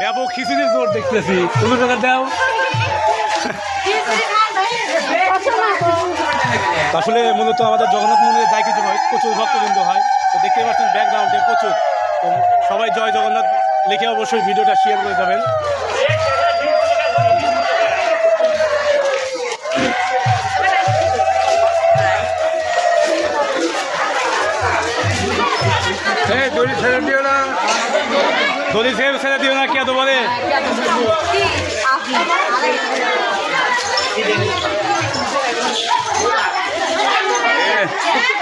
ব্যাপক খিচুড়ির জোর দেখতেছি। হলুদ টাকা দাও। আসলে মূলত আমাদের জগন্নাথ মন্দিরে যাই কিছু হয়, প্রচুর ভক্তবৃন্দ হয়। তো দেখতে পাচ্ছেন ব্যাকগ্রাউন্ডে প্রচুর। তো সবাই জয় জগন্নাথ লিখে অবশ্যই ভিডিওটা শেয়ার করে যাবেন। ছেড়ে দিও না। দলি সেব ছেড়ে দিও না কে তোমারে Yeah.